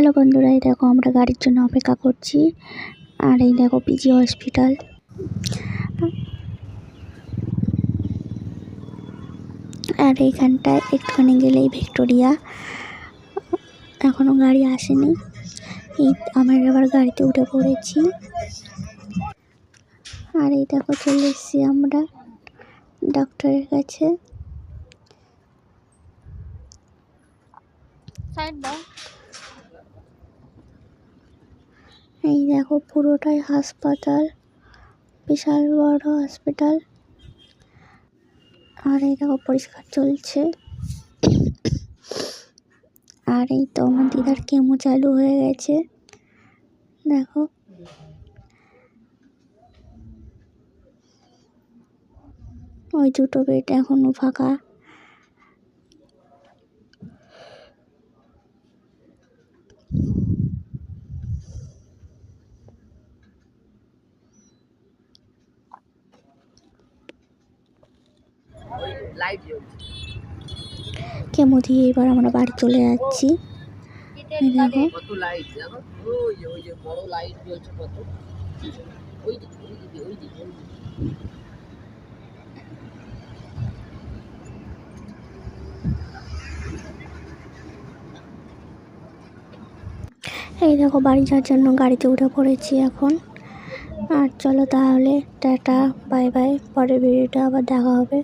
Hello বন্ধুরা, এই দেখো আমরা গাড়ির জন্য অপেক্ষা করছি। আর এই দেখো পিজি হসপিটাল আর এইখানটায় একটুখানি গেলেই ভিক্টোরিয়া। এখনও গাড়ি আসেনি। এই আমার এবার গাড়িতে উঠে পড়েছি। আর এই দেখো চলে এসেছি আমরা ডক্টরের কাছে। সাইড এই দেখো পুরোটাই হাসপাতাল, বিশাল বড় হসপিটাল আর এই দেখো পরিষ্কার চলছে। আর এই তো আমার দিদার কেমো চালু হয়ে গেছে। দেখো। ওই দুটো বেড এখনও ফাঁকা। কেমো দিয়ে এবার আমরা বাড়ি চলে যাচ্ছি। দেখো। এই দেখো বাড়ি যাওয়ার জন্য গাড়িতে উঠে পড়েছি এখন। আর চলো তাহলে টাটা বাই বাই পরের ভিডিওটা আবার দেখা হবে।